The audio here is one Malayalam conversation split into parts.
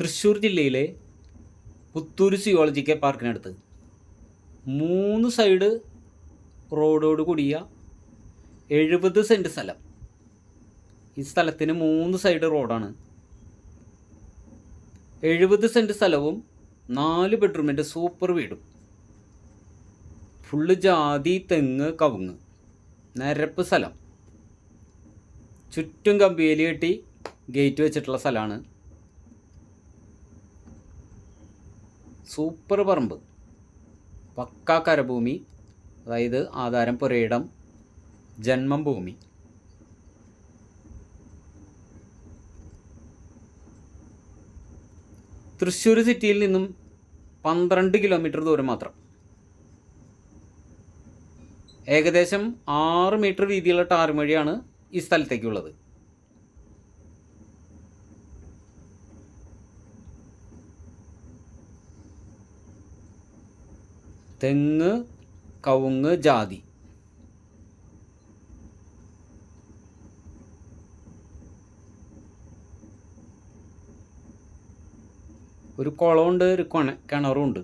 തൃശ്ശൂർ ജില്ലയിലെ പുത്തൂർ സിയോളജിക്കൽ പാർക്കിനടുത്ത് മൂന്ന് സൈഡ് റോഡോട് കൂടിയ എഴുപത് സെന്റ് സ്ഥലം. ഈ സ്ഥലത്തിന് മൂന്ന് സൈഡ് റോഡാണ് എഴുപത് സെന്റ് സ്ഥലവും നാല് ബെഡ്റൂമിന്റെ സൂപ്പർ വീടും. ഫുള്ള് ജാതി തെങ്ങ് കവുങ്ങ്. നിരപ്പ് സ്ഥലം. ചുറ്റും കമ്പിയേലി കെട്ടി ഗേറ്റ് വെച്ചിട്ടുള്ള സ്ഥലമാണ്. സൂപ്പർ പറമ്പ്. പക്ക കരഭൂമി അതായത് ആധാരം പുരയിടം ജന്മം ഭൂമി. തൃശ്ശൂർ സിറ്റിയിൽ നിന്നും പന്ത്രണ്ട് കിലോമീറ്റർ ദൂരം മാത്രം. ഏകദേശം ആറ് മീറ്റർ വീതിയുള്ള ടാർ ഈ സ്ഥലത്തേക്കുള്ളത്. തെങ്ങ് കവുങ്ങ് ജാതി. ഒരു കുളമുണ്ട് ഒരു കൊണ കിണറുണ്ട്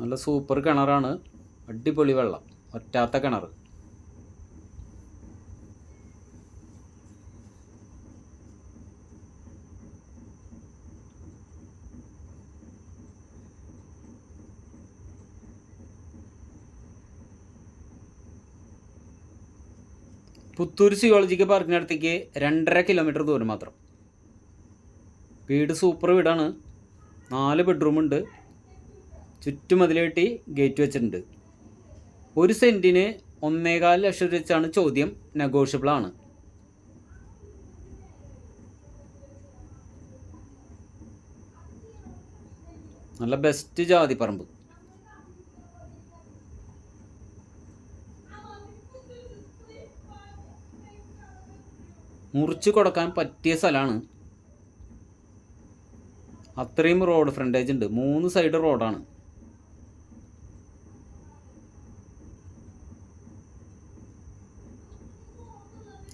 നല്ല സൂപ്പർ കിണറാണ്. അടിപൊളി വെള്ളം. ഒറ്റാത്ത കിണർ പുത്തൂർ സിയോളജിക്കൽ പാർക്കിനടുത്തേക്ക് രണ്ടര കിലോമീറ്റർ ദൂരം മാത്രം. വീട് സൂപ്പർ വീടാണ്. നാല് ബെഡ്റൂമുണ്ട് ചുറ്റുമതിൽ കെട്ടി ഗേറ്റ് വെച്ചിട്ടുണ്ട്. ഒരു സെന്റിന് ഒന്നേകാൽ ലക്ഷം വെച്ചാണ് ചോദ്യം. നെഗോഷ്യബിൾ ആണ്. നല്ല ബെസ്റ്റ് ജാതി പറമ്പ്. മുറിച്ച് കൊടുക്കാൻ പറ്റിയ സ്ഥലമാണ് അത്രയും റോഡ് ഫ്രണ്ടേജ് ഉണ്ട്. മൂന്ന് സൈഡ് റോഡാണ്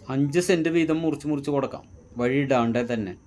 അഞ്ച് സെന്റ് വീതം മുറിച്ച് മുറിച്ച് കൊടുക്കാം. വഴി ഇടാണ്ടേ തന്നെ.